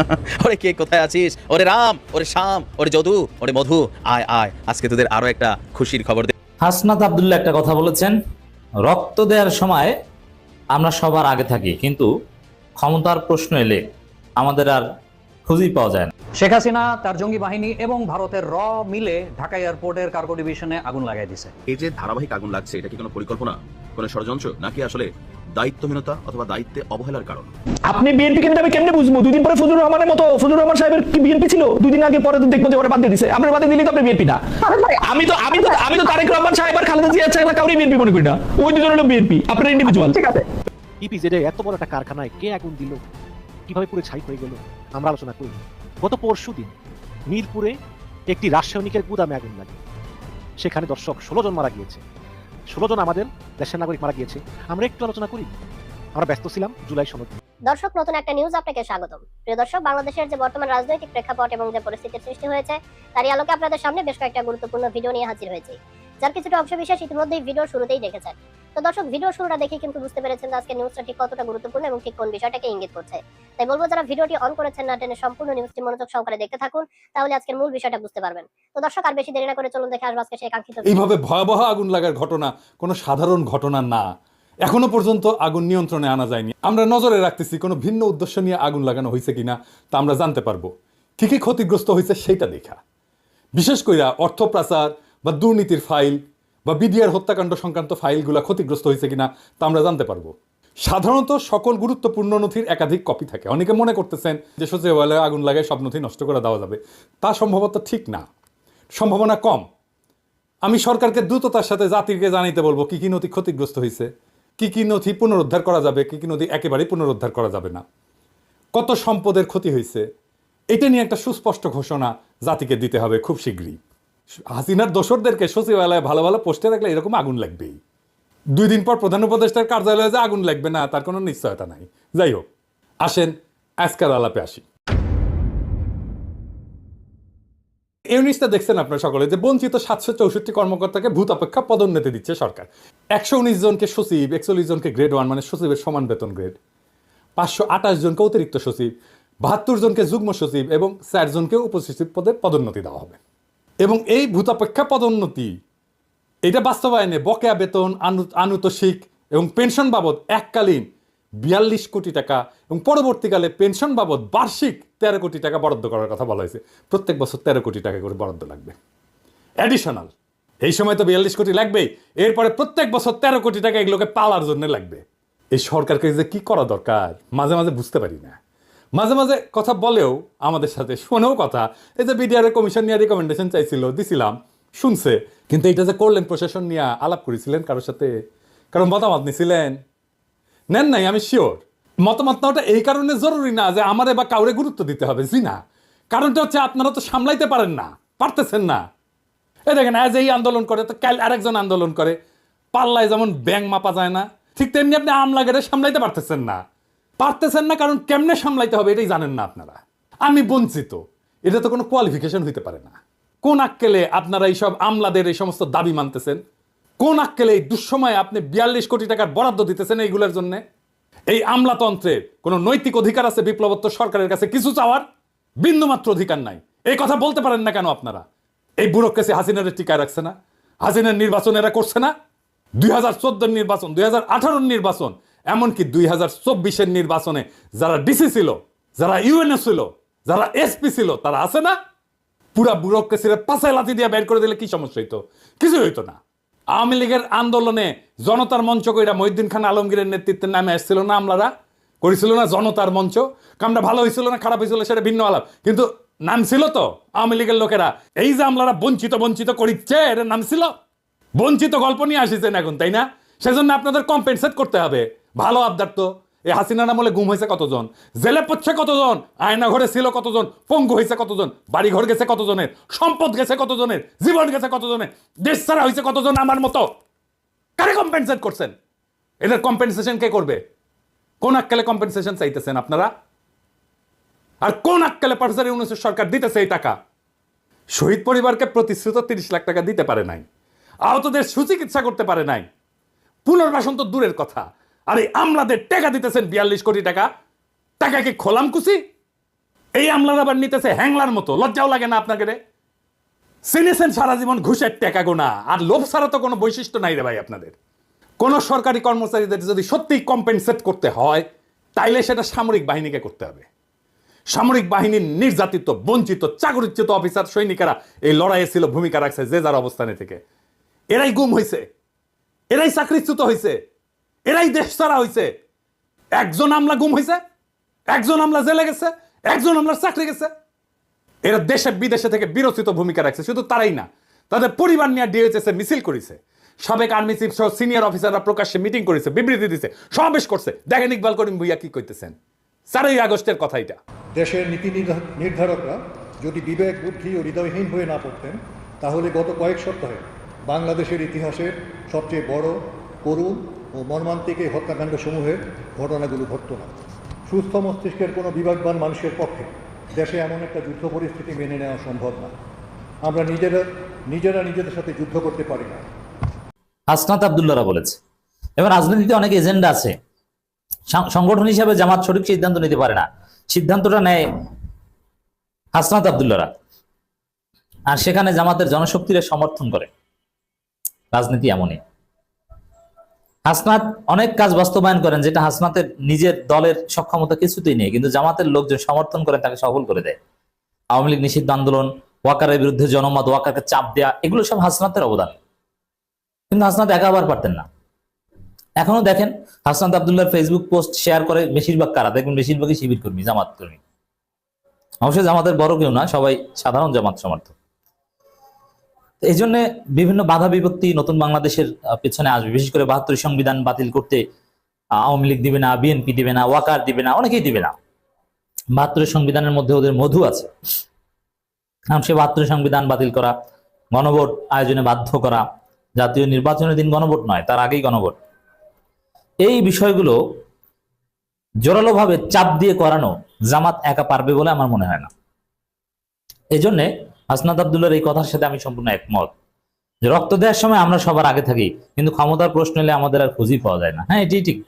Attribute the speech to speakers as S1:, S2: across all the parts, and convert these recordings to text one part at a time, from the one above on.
S1: ওরে কে কোথায় আছিস? ওরে রাম ওরে শ্যাম ওরে যদু ওরে মধু। আয় আয় আজকে তোদের আরও একটা খুশির খবর দে।
S2: হাসনাত আবদুল্লাহ একটা কথা বলেছেন রক্ত দেওয়ার সময় আমরা সবার আগে থাকি কিন্তু ক্ষমতার প্রশ্ন এলে আমাদের আর খুঁজেই পাওয়া যায় না।
S3: শেখ হাসিনা তার জঙ্গি বাহিনী এবং ভারতের র মিলে ঢাকা এয়ারপোর্টের কার্গো ডিভিশনে আগুন লাগাই দিছে
S4: এই যে ধারাবাহিক আগুন লাগছে এটা কি কোনো পরিকল্পনা কোনো ষড়যন্ত্র নাকি আসলে দায়িত্বহীনতা অথবা দায়িত্বে অবহেলার কারণ?
S5: আপনি বিএনপি কেন্দ্রে আমি কেমনে বুঝব? দুদিন পরে ফজলুর রহমানের মতো ফজলুর রহমান সাহেবের কি বিএনপি ছিল? দুদিন আগে পরে তো দেখব যে ওরা বাদ দিয়ে দিছে। আপনার বাদে দিলে তো আপনি বিএনপি না। আমি তো আমি তো আমি তো তারেক রহমান সাহেব আর খালেদা জিয়া ছাড়া কাউরে বিএনপি মনে করি না। ওই দুজন হলো বিএনপি আপনার ইন্ডিভিজুয়াল ঠিক আছে।
S6: ইপিজেডে এত বড় একটা কারখানায় কে আগুন দিল? কীভাবে পুরো ছাই হয়ে গেল? আমরা আলোচনা করি। গত পরশু দিন মিরপুরে একটি রাসায়নিকের গুদামে আগুন লাগে। সেখানে দর্শক ষোলো জন মারা গিয়েছে। ষোলো জন আমাদের দেশের নাগরিক মারা গিয়েছে। আমরা একটু আলোচনা করি। আমরা ব্যস্ত ছিলাম জুলাই সনদ।
S7: দর্শক, নতুন একটা নিউজ আপনাকে স্বাগতম। প্রিয় দর্শক, বাংলাদেশের যে বর্তমান রাজনৈতিক প্রেক্ষাপট এবং যে পরিস্থিতির সৃষ্টি হয়েছে, তারই আলোকে আপনাদের সামনে বেশ কয়েকটা গুরুত্বপূর্ণ ভিডিও নিয়ে হাজির হয়েছি, যার কিছুটা অংশ বিশেষ ইতিমধ্যেই ভিডিওর শুরুতেই দেখেছেন। তো দর্শক ভিডিও শুরুটা দেখে কিন্তু বুঝতে পেরেছেন আজকে নিউজটা ঠিক কতটা গুরুত্বপূর্ণ এবং ঠিক কোন বিষয়টাকে ইঙ্গিত করছে। তাই বলব, যারা ভিডিওটি অন করেছেন না টেনে সম্পূর্ণ নিউজটি মনোযোগ সহকারে দেখতে থাকুন, তাহলে আজকের মূল বিষয়টা বুঝতে পারবেন। তো দর্শক, আর বেশি দেরি না করে চলুন দেখে আসব আজকে সেই কাঙ্ক্ষিত
S8: এইভাবে ভয়াবহ আগুন লাগার ঘটনা কোনো সাধারণ ঘটনা না। এখনও পর্যন্ত আগুন নিয়ন্ত্রণে আনা যায়নি। আমরা নজরে রাখতেছি কোনো ভিন্ন উদ্দেশ্য নিয়ে আগুন লাগানো হয়েছে কিনা, তা আমরা জানতে পারব। ঠিকই ক্ষতিগ্রস্ত হয়েছে সেইটা দেখা। বিশেষ কইরা অর্থ পাচার বা দুর্নীতির ফাইল বা বিডিআর হত্যাকাণ্ড সংক্রান্ত ফাইলগুলো ক্ষতিগ্রস্ত হয়েছে কিনা, তা আমরা জানতে পারব। সাধারণত সকল গুরুত্বপূর্ণ নথির একাধিক কপি থাকে। অনেকে মনে করতেছেন যে সচিবালয়ে আগুন লাগায় সব নথি নষ্ট করে দেওয়া যাবে। তা সম্ভবত ঠিক না। সম্ভাবনা কম। আমি সরকারকে দ্রুততার সাথে জাতিকে জানাইতে বলব কি কি নথি ক্ষতিগ্রস্ত হয়েছে কি কি নথি পুনরুদ্ধার করা যাবে, কি কি নথি একেবারেই পুনরুদ্ধার করা যাবে না। কত সম্পদের ক্ষতি হয়েছে, এটা নিয়ে একটা সুস্পষ্ট ঘোষণা জাতিকে দিতে হবে খুব শীঘ্রই। হাসিনার দোসরদেরকে সচিবালয়ে ভালো ভালো পোস্টে রাখলে এরকম আগুন লাগবেই। দুই দিন পর প্রধান উপদেষ্টার কার্যালয়ে যে আগুন লাগবে না, তার কোনো নিশ্চয়তা নাই। যাই হোক, আসেন আজকাল আলাপে আসি। ইউনিসটা দেখছেন আপনারা সকলে, যে বঞ্চিত সাতশো চৌষট্টি কর্মকর্তাকে ভূত অপেক্ষা পদোন্নতি দিচ্ছে সরকার। একশো উনিশ জনকে সচিব, একচল্লিশ জনকে গ্রেড ওয়ান মানে সচিবের সমান বেতন গ্রেড পাঁচশো আঠাশ জনকে অতিরিক্ত সচিব, বাহাত্তর জনকে যুগ্ম সচিব এবং চার জনকে উপসচিব পদে পদোন্নতি দেওয়া হবে। এবং এই ভূতাপেক্ষা পদোন্নতি, এটা বাস্তবায়নে বকেয়া বেতন, আনু- আনুতোষিক এবং পেনশন বাবদ এককালীন বিয়াল্লিশ কোটি টাকা এবং পরবর্তীকালে পেনশন বাবদ বার্ষিক তেরো কোটি টাকা বরাদ্দ করার কথা বলা হয়েছে। প্রত্যেক বছর তেরো কোটি টাকা করে বরাদ্দ লাগবে। অ্যাডিশনাল এই সময় তো বিয়াল্লিশ কোটি লাগবেই। এরপরে প্রত্যেক বছর তেরো কোটি টাকা এগুলোকে পালার জন্য লাগবে। এই সরকারকে যে কি করা দরকার, মাঝে মাঝে বুঝতে পারি না। মাঝে মাঝে কথা বলেও আমাদের সাথে শোনেও কথা। এই যে বিডিআর কমিশন নিয়ে রেকমেন্ডেশন চাইছিল, দিছিলাম, শুনছে। কিন্তু এটা যে করলেন প্রশাসন নিয়ে আলাপ করেছিলেন কারোর সাথে? কারণ মতামত নিছিলেন? নেন নাই, আমি শিওর মতামত নেওয়াটা এই কারণে জরুরি না যে আমারে বা কাউরে গুরুত্ব দিতে হবে, জি না। কারণটা হচ্ছে আপনারা তো সামলাইতে পারেন না, পারতেছেন না। এই দেখেন আজ এই আন্দোলন করে, তো কাল আরেকজন আন্দোলন করে, পাল্লায় যেমন ব্যাং মাপা যায় না, ঠিক তেমনি আপনি আমলাগেরে সামলাইতে পারতেছেন না। পারতেছেন না, কারণ কেমনে সামলাইতে হবে এটাই জানেন না আপনারা। আমি বঞ্চিত, এটা তো কোনো কোয়ালিফিকেশন হইতে পারে না। কোন আক্কেলে আপনারা এইসব আমলাদের এই সমস্ত দাবি মানতেছেন? কোন আক্কেলে এই দুঃসময়ে আপনি বিয়াল্লিশ কোটি টাকার বরাদ্দ দিতেছেন এইগুলোর জন্য? এই আমলাতন্ত্রের কোনো নৈতিক অধিকার আছে বিপ্লবোত্তর সরকারের কাছে? কিছু চাওয়ার? বিন্দুমাত্র অধিকার নাই। এই কথা বলতে পারেন না কেন আপনারা? এই ব্যুরোক্রেসি হাসিনারের টিকায় রাখছে না। হাসিনার নির্বাচন এরা করছে না। দুই হাজার চোদ্দোর নির্বাচন, দুই হাজার আঠারোর নির্বাচন, এমনকি দুই হাজার চব্বিশের নির্বাচনে যারা ডিসি ছিল, যারা ইউএনএ ছিল, যারা এসপি ছিল, তারা আছে না? পুরা ব্যুরোক্রেসির পাশায় লাথি দিয়ে বের করে দিলে কি সমস্যা হইতো? কিছু হইতো না। আওয়ামী লীগের আন্দোলনে জনতার মঞ্চ কইরা মহিদ্দিন খান আলমগীরের নেতৃত্বে নামে আসছিল না আমলারা? করেছিল না জনতার মঞ্চ? কামটা ভালো হয়েছিল না খারাপ হয়েছিল সেটা ভিন্ন আলাপ। কিন্তু নাম ছিল তো আওয়ামী লীগের লোকেরা। এই যে আমলারা বঞ্চিত বঞ্চিত করিচ্ছে, এটা নাম ছিল বঞ্চিত গল্প নিয়ে আসিছেন এখন, তাই না? সেজন্য আপনাদের কম্পেনসেট করতে হবে। ভালো আবদার তো। এই হাসিনার আমলে গুম হয়েছে কতজন? জেলে পড়ছে কতজন? আয়না ঘরে ছিল কতজন? পঙ্গু হয়েছে কতজন? বাড়ি ঘর গেছে কতজনের? সম্পদ গেছে কতজনের? জীবন গেছে কতজনের? দেশ ছাড়া হয়েছে কতজন আমার মতো? কারে কম্পেনসেট করছেন? এদের কম্পেনসেশন কে করবে? কোন আক্কেলে কম্পেনসেশন চাইতেছেন আপনারা? আর কোন আক্কেলে প্রফেসর ইউনুসের সরকার দিতেছে এই টাকা? শহীদ পরিবারকে প্রতিশ্রুত তিরিশ লাখ টাকা দিতে পারে নাই। আহতদের সুচিকিৎসা করতে পারে নাই। পুনর্বাসন তো দূরের কথা। আর আমলাদের টাকা দিতেছেন বিয়াল্লিশ কোটি টাকা। টাকা কি খোলাম কুচি? এই আমলার আবার নিতেছে হ্যাংলার মতো। লজ্জাও লাগে না আপনাকে রে। চিনেছেন সারা জীবন ঘুষের টেকা গোনা। আর লোভ ছাড়া তো কোনো বৈশিষ্ট্য নাই রে ভাই আপনাদের। কোন সরকারি কর্মচারীদের যদি সত্যিই কম্পেনসেট করতে হয়, তাইলে সেটা সামরিক বাহিনীকে করতে হবে। সামরিক বাহিনীর নির্যাতিত, বঞ্চিত, চাকরিচ্যুত অফিসার, সৈনিকেরা এই লড়াইয়ে ছিল, ভূমিকা রাখছে যে যার অবস্থানে থেকে। এরাই গুম হয়েছে এরাই চাকরিচ্যুত হয়েছে এরাই দেশ ছাড়া হয়েছে একজন আমলা গুম হয়েছে একজন আমলা জেলে গেছে, একজন আমলার চাকরি গেছে। এরা দেশে বিদেশে থেকে বিরচিত ভূমিকা রাখছে, শুধু তারাই না, তাদের পরিবার নিয়ে ডিএইচএস মিছিল করেছে। সাবেক আর্মি চিফ সহ সিনিয়র অফিসাররা প্রকাশ্যে মিটিং করেছে, বিবৃতি দিছে, সমাবেশ করছে। দেখেন ইকবাল করিম ভুইয়া কি কইতেছেন। চারই আগস্টের কথা এটা।
S9: দেশের নীতি নির্ধা- নির্ধারকরা যদি বিবেক, বুদ্ধি ও হৃদয়হীন হয়ে না পড়তেন, তাহলে গত কয়েক সপ্তাহে বাংলাদেশের ইতিহাসের সবচেয়ে বড়, করুণ মর্মান্তিক এই হত্যাকাণ্ড সমূহের ঘটনাগুলো ঘটত না। সুস্থ মস্তিষ্কের কোনো বিভাগবান মানুষের পক্ষে দেশে এমন একটা যুদ্ধ পরিস্থিতি মেনে নেওয়া সম্ভব না। আমরা নিজেরা নিজেরা নিজেদের সাথে যুদ্ধ করতে পারি না।
S2: হাসনাত আবদুল্লারা বলেছে। এবার রাজনীতিতে অনেক এজেন্ডা আছে। সংগঠন হিসাবে জামাত সঠিক সিদ্ধান্ত নিতে পারে না। সিদ্ধান্তটা নেয় হাসনাত আবদুল্লারা আর সেখানে জামাতের জনশক্তিরা সমর্থন করে। রাজনীতি এমনই। হাসনাত অনেক কাজ বাস্তবায়ন করেন যেটা হাসনাতের নিজের দলের সক্ষমতা কিছুতেই নেই, কিন্তু জামাতের লোকজন সমর্থন করে তাকে সফল করে দেয়। আওয়ামী লীগ নিষিদ্ধ আন্দোলন, ওয়াকারের বিরুদ্ধে জনমত, ওয়াকারকে চাপ দেয়া, এগুলো সব হাসনাতের অবদান। কিন্তু হাসনাত একা আবার পারতেন না। এখনও দেখেন Hasnat Abdullah facebook post share করে বেশিরভাগ কারা? দেখবেন বেশিরভাগই শিবির কর্মী, জামাত কর্মী। অবশ্যই জামাতের বড় কেউ না, সবাই সাধারণ জামাত সমর্থক। এই জন্য বিভিন্ন বাধা বিপত্তি নতুন বাংলাদেশের পেছনে আসবে। বিশেষ করে বাহাত্তর সংবিধান বাতিল করতে আওয়ামী লীগ দিবে না, বিএনপি দিবে না, ওয়াকার দিবে না, অনেকেই দিবে না। বাহাত্তরের সংবিধানের মধ্যে ওদের মধু আছে। কারণ সে বাহাত্তরের সংবিধান বাতিল করা, গণভোট আয়োজনে বাধ্য করা, জাতীয় নির্বাচনের দিন গণভোট নয়, তার আগেই গণভোট। এই বিষয়গুলো জোরালোভাবে চাপ দিয়ে করানো জামাত একা পারবে বলে আমার মনে হয় না। এই হাসনাত আবদুল্লার এই কথার সাথে আমি সম্পূর্ণ একমত। রক্ত দেওয়ার সময় আমরা সবার আগে থাকি, কিন্তু ক্ষমতার প্রশ্ন এলে আমাদের আর খুঁজই পাওয়া যায় না। হ্যাঁ এটি ঠিক।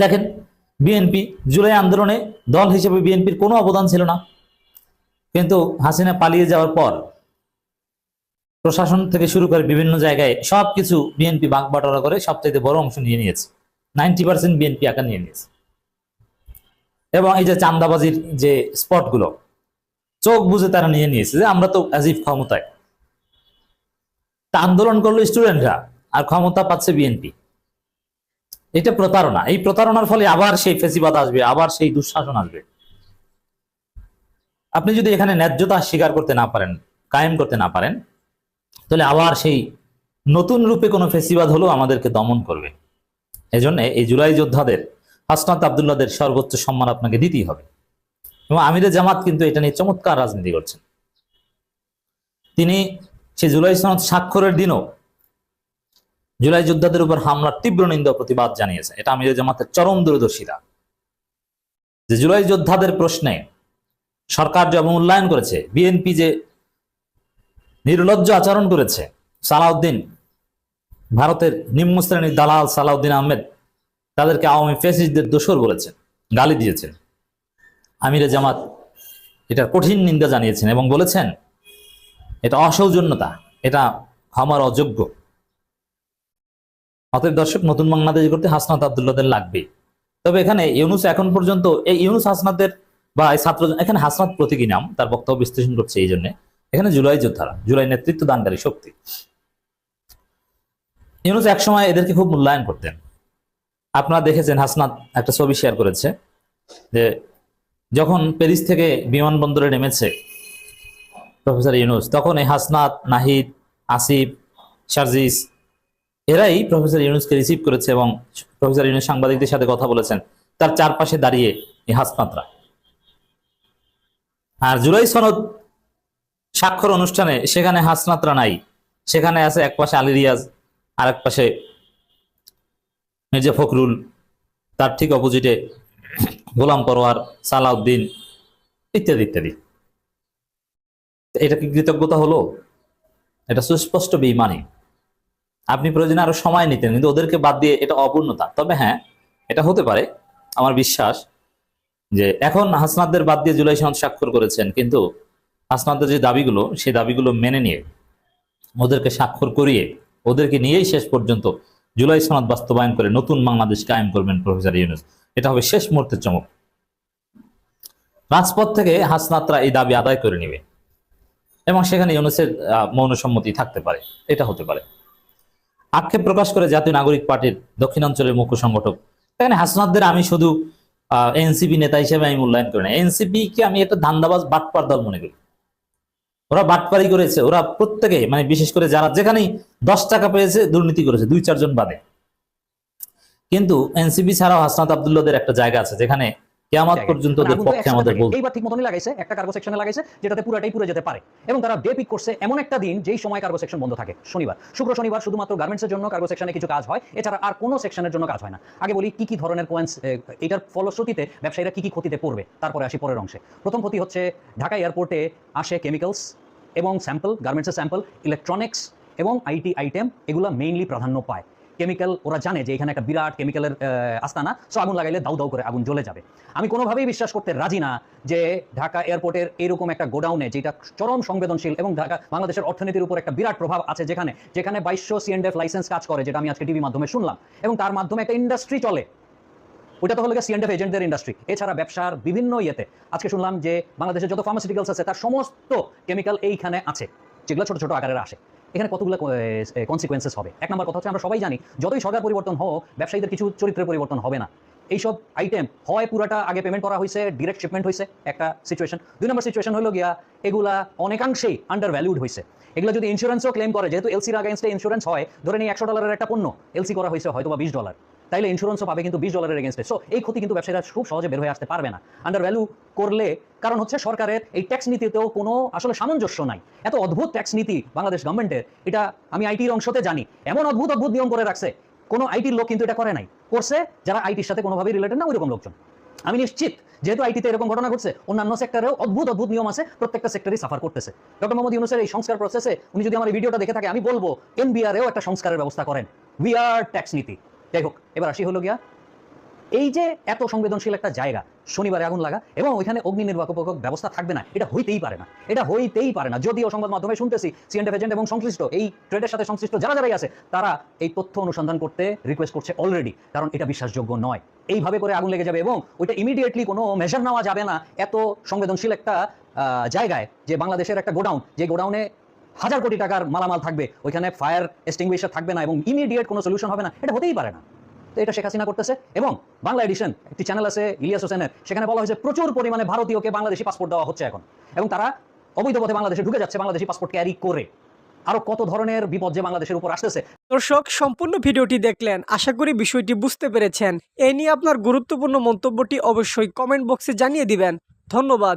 S2: দেখেন, বিএনপি জুলাই আন্দোলনে দল হিসেবে বিএনপির কোনো অবদান ছিল না। কিন্তু হাসিনা পালিয়ে যাওয়ার পর প্রশাসন থেকে শুরু করে বিভিন্ন জায়গায় সবকিছু বিএনপি বাঘ বাটোয়ারা করে সবচাইতে বড় অংশ নিয়ে নিয়েছে। নাইনটি পার্সেন্ট বিএনপি একা নিয়ে নিয়েছে। এবং এই যে চান্দাবাজির যে স্পটগুলো চোখ বুঝে তারা নিয়ে নিয়েছে যে আমরা তো অ্যাজিফ ক্ষমতায়। তা আন্দোলন করল স্টুডেন্টরা, আর ক্ষমতা পাচ্ছে বিএনপি এটা প্রতারণা। এই প্রতারণার ফলে আবার সেই ফেসিবাদ আসবে, আবার সেই দুঃশাসন আসবে। আপনি যদি এখানে ন্যায্যতা স্বীকার করতে না পারেন, কায়েম করতে না পারেন, তাহলে আবার সেই নতুন রূপে কোনো ফেসিবাদ হলেও আমাদেরকে দমন করবে। এজন্য এই জুলাই যোদ্ধাদের, হাসনাত আবদুল্লাদের সর্বোচ্চ সম্মান আপনাকে দিতেই হবে। এবং আমিরে জামাত কিন্তু এটা নিয়ে চমৎকার রাজনীতি করছেন। তিনি সে জুলাই সনদ স্বাক্ষরের দিনও জুলাই যোদ্ধাদের উপর হামলার তীব্র নিন্দা প্রতিবাদ জানিয়েছে। এটা আমিরে জামাতের চরম দূরদর্শিতা। যে জুলাই যোদ্ধাদের প্রশ্নে সরকার যে অবমূল্যায়ন করেছে, বিএনপি যে নির্লজ্জ আচরণ করেছে, সালাউদ্দিন, ভারতের নিম্ন শ্রেণির দালাল সালাউদ্দিন আহমেদ, তাদেরকে আওয়ামী ফেসিসদের দোষর বলেছেন, গালি দিয়েছেন। আমিরে জামাত এটার কঠিন নিন্দা জানিয়েছেন এবং বলেছেন, এটা অসৌজন্যতা, এটা ক্ষমার অযোগ্য। অতএব দর্শক, নতুন বাংলাদেশ করতে হাসনাত আবদুল্লাদের লাগবে। তবে এখানে ইউনুস এখন পর্যন্ত, এই ইউনুস হাসনাতের বা এই ছাত্র এখানে হাসনাত প্রতীকী নাম তার বক্তব্য বিশ্লেষণ করছে এই জন্য। এখানে জুলাই যোদ্ধারা, জুলাই নেতৃত্ব দানকারী শক্তি। ইউনুস একসময় এদেরকে খুব মূল্যায়ন করতেন। আপনারা দেখেছেন হাসনাত একটা ছবি শেয়ার করেছে যে যখন প্যারিস থেকে বিমানবন্দরে নেমেছে প্রফেসর ইউনুস, তখন এই হাসনাত, নাহিদ, আসিফ শারজিস এরাই প্রফেসর ইউনুসকে রিসিভ করেছে এবং প্রফেসর ইউনুস সাংবাদিকদের সাথে কথা বলেছেন। তার চারপাশে দাঁড়িয়ে এই হাসনাতরা। আর জুলাই সনদ স্বাক্ষর অনুষ্ঠানে সেখানে হাসনাতরা নাই। সেখানে আছে এক পাশে আলী রিয়াজ আর এক পাশে মির্জা ফখরুল। তার ঠিক অপোজিটে গোলাম পরোয়ার, সালাউদ্দিন ইত্যাদি ইত্যাদি। এটা কি কৃতজ্ঞতা হলো? এটা সুস্পষ্ট বেইমানি আপনি প্রয়োজনে আরও সময় নিতেন, কিন্তু ওদেরকে বাদ দিয়ে এটা অপূর্ণতা। তবে হ্যাঁ এটা হতে পারে, আমার বিশ্বাস, যে এখন হাসনাদদের বাদ দিয়ে জুলাই সনদ স্বাক্ষর করেছেন, কিন্তু হাসনাদদের যে দাবিগুলো, সেই দাবিগুলো মেনে নিয়ে, ওদেরকে স্বাক্ষর করিয়ে, ওদেরকে নিয়েই শেষ পর্যন্ত জুলাই সনদ বাস্তবায়ন করে নতুন বাংলাদেশ কায়েম করবেন প্রফেসর ইউনুস। এটা হবে শেষ মুহূর্তের চমক। রাজপথ থেকে হাসনাতরা এই দাবি আদায় করে নেবে এবং সেখানে ইউনুসের আহ, মৌন সম্মতি থাকতে পারে। এটা হতে পারে। আক্ষেপ প্রকাশ করে জাতীয় নাগরিক পার্টির দক্ষিণাঞ্চলের মুখ্য সংগঠক। এখানে হাসনাতদের আমি শুধু এনসিপি নেতা হিসেবে আমি মূল্যায়ন করি না। এনসিপি কে আমি একটা ধান্দাবাজ বাটপার দল মনে করি। ওরা বাটপারি করেছে ওরা প্রত্যেকে মানে বিশেষ করে যারা যেখানেই দশ টাকা পেয়েছে দুর্নীতি করেছে দুই চারজন বাদে। কিন্তু এনসিপি ছাড়াও হাসনাত আবদুল্লাদের একটা জায়গা আছে যেখানে কেয়ামত পর্যন্ত ওদের পক্ষে আমাদের বলতে
S3: এইবার ঠিক মতনই লাগাইছে একটা কার্গো সেকশনে লাগাইছে যেটাতে পুরাটাই পুরো যেতে পারে। এবং তারা ডে পিক করছে এমন একটা দিন যেই সময় কার্গো সেকশন বন্ধ থাকে শনিবার। শুক্র শনিবার শুধুমাত্র গার্মেন্টসের জন্য কার্গো সেকশনে কিছু কাজ হয় এছাড়া আর কোনো সেকশনের জন্য কাজ হয় না। আগে বলি কি কি ধরনের কোয়েন্স এটার ফলশ্রুতিতে ব্যবসায়ীরা কি কি ক্ষতিতে পড়বে তারপরে আসি পরের অংশে। প্রথম ক্ষতি হচ্ছে ঢাকা এয়ারপোর্টে আসে কেমিক্যালস এবং স্যাম্পল গার্মেন্টসের স্যাম্পল ইলেকট্রনিক্স এবং আইটি আইটেম এগুলো মেইনলি প্রাধান্য পায়। কেমিক্যাল ওরা জানে যে এখানে একটা বিরাট কেমিক্যালের আস্তানা সো আগুন লাগাইলে দাউ দাউ করে আগুন জ্বলে যাবে। আমি কোনোভাবেই বিশ্বাস করতে রাজি না যে ঢাকা এয়ারপোর্টের এরকম একটা গোডাউনে যেটা চরম সংবেদনশীল এবং ঢাকা, বাংলাদেশের অর্থনীতির উপর একটা বিরাট প্রভাব আছে যেখানে যেখানে বাইশশো সিএনডেফ লাইসেন্স কাজ করে, যেটা আমি আজকে টিভি মাধ্যমে শুনলাম। এবং তার মাধ্যমে একটা ইন্ডাস্ট্রি চলে। ওটা তো হলো সিএনডেফ এজেন্টদের ইন্ডাস্ট্রি এছাড়া ব্যবসার বিভিন্ন ইয়েতে। আজকে শুনলাম যে বাংলাদেশের যত ফার্মাসিউটিক্যালস আছে, তার সমস্ত কেমিক্যাল এইখানে আছে, যেগুলো ছোট ছোট আকারের আসে। এখানে কতগুলো কনসিকোয়েন্সেস হবে? এক নম্বর কথা হচ্ছে আমরা সবাই জানি, যতই সরকার পরিবর্তন হোক, ব্যবসায়ীদের কিছু চরিত্রের পরিবর্তন হবে না। এইসব আইটেম হয় পুরাটা আগে পেমেন্ট করা হয়েছে ডিরেক্ট শিপমেন্ট হয়েছে একটা সিচুয়েশন দুই নম্বর সিচুয়েশন হলো গিয়া, এগুলা অনেকাংশেই আন্ডার ভ্যালুড হয়েছে এগুলো যদি ইন্স্যুরেন্সও ক্লেম করে, যেহেতু এলসির আগেনস্টে ইন্স্যুরেন্স হয়, ধরে নিই একশো ডলারের একটা পণ্য এলসি করা হয়েছে হয়তো বা বিশ ডলার তাইলে ইন্স্যুরেন্সও পাবে কিন্তু বিশ ডলারের এগেনস্টে সো এই ক্ষতি কিন্তু ব্যবসায়ীরা খুব সহজে বের হয়ে আসতে পারবে না। আন্ডার ভ্যালু করলে কারণ হচ্ছে সরকারের এই ট্যাক্স নীতিতেও কোনো আসলে সামঞ্জস্য নাই। এত অদ্ভুত ট্যাক্স নীতি বাংলাদেশ গভর্নমেন্টের এটা আমি আইটির অংশতে জানি। এমন অদ্ভুত অদ্ভুত নিয়ম করে রাখছে। কোনো আইটির লোক কিন্তু এটা করে নাই। করছে, যারা আইটির সাথে কোনোভাবেই রিলেটেড না, ওইরকম লোকজন। আমি নিশ্চিত, যেহেতু আইটিতে এরকম ঘটনা ঘটছে, অন্যান্য সেক্টরেও অদ্ভুত অদ্ভুত নিয়ম আছে, প্রত্যেকটা সেক্টরই সাফার করতেছে। ডক্টর মোহাম্মদ ইউনুসের এই সংস্কার প্রসেসে উনি যদি আমার ভিডিওটা দেখে থাকে, আমি বলব এনবিআরেও একটা সংস্কারের ব্যবস্থা করেন। উই আর ট্যাক্স নীতি। যাই হোক, এবার আসি হলো গিয়া এই যে এত সংবেদনশীল একটা জায়গা, শনিবারে আগুন লাগা এবং ওইখানে অগ্নি নির্বাপক ব্যবস্থা থাকবে না, এটা হইতেই পারে না, এটা হইতেই পারে না। যদিও সংবাদ মাধ্যমে শুনতেছি সিএনএফ এজেন্ট এবং সংশ্লিষ্ট, এই ট্রেডের সাথে সংশ্লিষ্ট যারা যারাই আছে, তারা এই তথ্য অনুসন্ধান করতে রিকোয়েস্ট করছে অলরেডি কারণ এটা বিশ্বাসযোগ্য নয়। এইভাবে করে আগুন লেগে যাবে এবং ওইটা ইমিডিয়েটলি কোনো মেজার নেওয়া যাবে না, এত সংবেদনশীল একটা জায়গায় যে বাংলাদেশের একটা গোডাউন, যে গোডাউনে হাজার কোটি টাকার মালামাল থাকবে, ওইখানে ফায়ার এক্সটিংগুইশার থাকবে না এবং ইমিডিয়েট কোনো সলিউশন হবে না, এটা হতেই পারে না। তো এটা শেখ হাসিনা করতেছে এবং বাংলা এডিশন একটি চ্যানেল আছে ইলিয়াস হোসেনের, সেখানে বলা হয়েছে প্রচুর পরিমাণে ভারতীয়কে বাংলাদেশি পাসপোর্ট দেওয়া হচ্ছে এখন। এবং তারা অবৈধ পথে বাংলাদেশে ঢুকে যাচ্ছে বাংলাদেশি পাসপোর্ট ক্যারি করে। আরও কত ধরনের বিপদ যে বাংলাদেশের উপর আসতেছে।
S10: দর্শক, সম্পূর্ণ ভিডিওটি দেখলেন, আশা করি বিষয়টি বুঝতে পেরেছেন। এ নিয়ে আপনার গুরুত্বপূর্ণ মন্তব্যটি অবশ্যই কমেন্ট বক্সে জানিয়ে দিবেন। ধন্যবাদ।